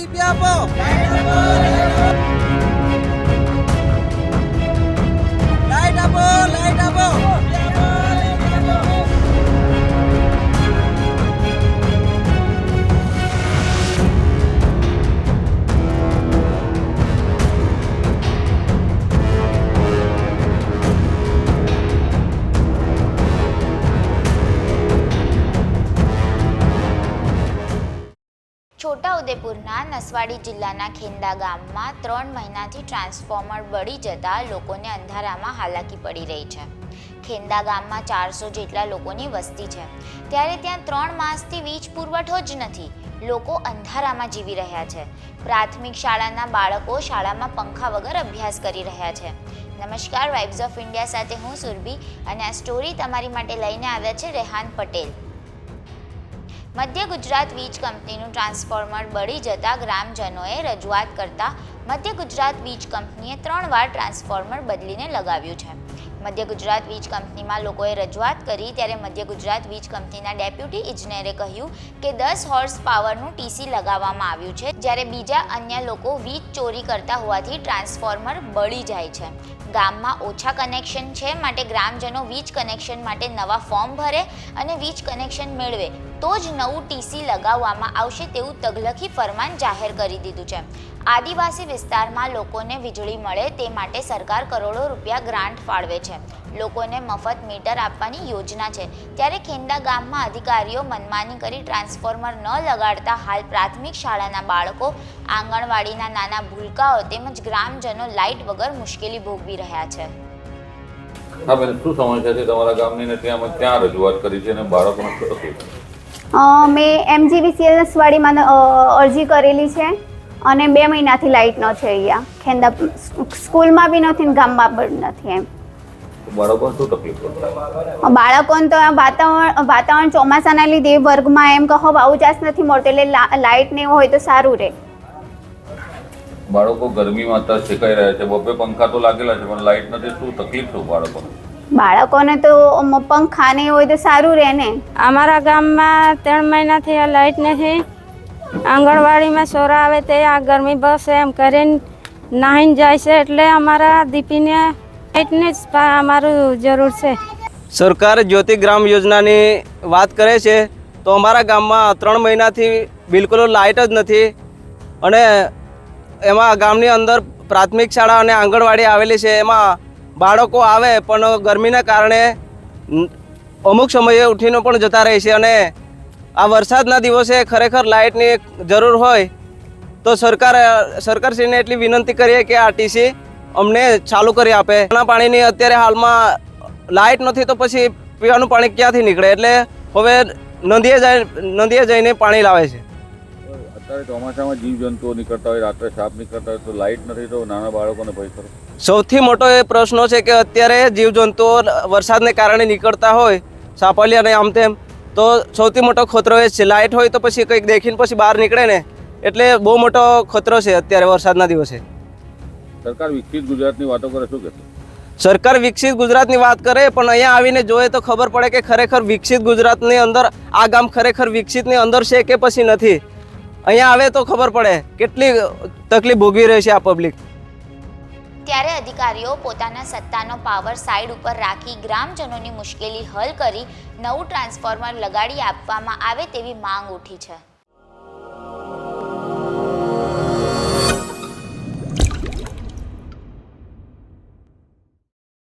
de Piabó. Vai, Piabó! Vai, Piabó! છોટાઉદેપુરના Naswadi જિલ્લાના ખેંદા ગામમાં ત્રણ મહિનાથી ટ્રાન્સફોર્મર બળી જતા લોકોને અંધારામાં હાલાકી પડી રહી છે. ખેંદા ગામમાં ચારસો જેટલા લોકોની વસ્તી છે. ત્યારે ત્યાં ત્રણ માસથી વીજ પુરવઠો જ નથી. લોકો અંધારામાં જીવી રહ્યા છે. પ્રાથમિક શાળાના બાળકો શાળામાં પંખા વગર અભ્યાસ કરી રહ્યા છે. નમસ્કાર, વાઇબ્સ ઓફ ઇન્ડિયા સાથે હું સુરભી અને આ સ્ટોરી તમારી માટે લઈને આવ્યા છે રેહાન પટેલ. મધ્ય ગુજરાત વીજ કંપનીનું ટ્રાન્સફોર્મર બળી જતા ગ્રામજનોએ રજૂઆત કરતા મધ્ય ગુજરાત વીજ કંપનીએ ત્રણ વાર ટ્રાન્સફોર્મર બદલીને લગાવ્યું છે. મધ્ય ગુજરાત વીજ કંપનીમાં લોકોએ રજૂઆત કરી ત્યારે મધ્ય ગુજરાત વીજ કંપનીના ડેપ્યુટી ઇજનેરે કહ્યું કે દસ હોર્સ પાવરનું ટીસી લગાવવામાં આવ્યું છે, જ્યારે બીજા અન્ય લોકો વીજ ચોરી કરતા હોવાથી ટ્રાન્સફોર્મર બળી જાય છે. ગામમાં ઓછા કનેક્શન છે માટે ગ્રામજનો વીજ કનેક્શન માટે નવા ફોર્મ ભરે અને વીજ કનેક્શન મેળવે, તો જ નવું ટીસી લગાવવામાં આવશે તેવું તગલખી ફરમાન જાહેર કરી દીધું છે. આદિવાસી વિસ્તારમાં લોકોને વીજળી મળે તે માટે સરકાર કરોડો રૂપિયા ગ્રાન્ટ ફાળવે છે. લોકોને મફત મીટર આપવાની યોજના છે. ત્યારે ખેંદા ગામમાં અધિકારીઓ મનમાની કરી ટ્રાન્સફોર્મર ન લગાડતા હાલ પ્રાથમિક શાળાના બાળકો આંગણવાડીના નાના ભૂલકાઓ તેમજ ગ્રામજનો લાઇટ વગર મુશ્કેલી ભોગવી રહ્યા છે. હા બેન શું સમસ્યા છે તમારા ગામની ને ત્યાં અમે ક્યાં રજૂઆત કરી છે અને બાળકોને મેં એમજીવીસીએસ વાળીમાં અરજી કરેલી છે. અને બે મહિનાથી લાઇટ ન છે અહીંયા. ખેંદા સ્કૂલમાં બી નથી ને ગામમાં પણ નથી એમ. બાળકોને શું તકલીફ બાળકોને તો આ વાતાવરણ વાતાવરણ ચોમાસાના લીધે વર્ગમાં એમ કહો બાઉજાસ નથી મળતો એટલે લા- લાઇટ ને એવું હોય તો સારું રહે બાળકો ગરમીમાં તો શેકાઈ રહ્યા છે. બબે પંખા તો લાગેલા છે પણ લાઇટ નથી શું તકલીફ શું બાળકોને? બાળકોને તો પંખા ને હોય તો સારું રહે ને. અમારા ગામમાં ત્રણ મહિનાથી આ લાઇટ નથી. આંગણવાડીમાં સોરા આવે તે આ ગરમી બસ એમ કરીને નાહીને જાય છે એટલે અમારા દીપીને લાઇટની જ અમારું જરૂર છે. સરકાર જ્યોતિ ગ્રામ યોજનાની વાત કરે છે તો અમારા ગામમાં ત્રણ મહિનાથી બિલકુલ લાઇટ જ નથી અને એમાં ગામની અંદર પ્રાથમિક શાળા અને આંગણવાડી આવેલી છે, એમાં બાળકો આવે પણ ગરમીના કારણે અમુક સમયે ઉઠીને પણ જતા રહે છે અને આ વરસાદના દિવસે ખરેખર લાઇટની જરૂર હોય તો સરકાર સરકારશ્રીને એટલી વિનંતી કરીએ કે આ ટીસી અમને ચાલુ કરી આપે. પીવાના પાણીની અત્યારે હાલમાં લાઇટ નથી તો પછી પીવાનું પાણી ક્યાંથી નીકળે? એટલે હવે નદીએ જાય નદીએ જઈને પાણી લાવે છે. અત્યારે ચોમાસામાં જીવજંતુઓ નીકળતા હોય રાત્રે સાપ નીકળતા હોય તો લાઇટ નથી તો નાના બાળકોને ભય કરો સૌથી મોટો એ પ્રશ્નો છે કે અત્યારે જીવજંતુઓ વરસાદને કારણે નીકળતા હોય સાપલિયા ને આમ તેમ. તો સૌથી મોટો ખતરો એ છે. લાઇટ હોય તો પછી કંઈક દેખીને પછી બહાર નીકળે ને એટલે બહુ મોટો ખતરો છે અત્યારે વરસાદના દિવસે. સરકાર વિકસિત ગુજરાતની વાતો કરે શું કહેશે? સરકાર વિકસિત ગુજરાતની વાત કરે પણ અહીંયા આવીને જોઈએ તો ખબર પડે કે ખરેખર વિકસિત ગુજરાતની અંદર આ ગામ ખરેખર વિકસિતની અંદર છે કે પછી નથી? અહીંયા આવે તો ખબર પડે કેટલી તકલીફ ભોગવી રહી છે આ પબ્લિક ત્યારે અધિકારીઓ પોતાના સત્તાનો પાવર સાઈડ ઉપર રાખી ગ્રામજનોની મુશ્કેલી હલ કરી નવું ટ્રાન્સફોર્મર લગાડી આપવામાં આવે તેવી માંગ ઉઠી છે.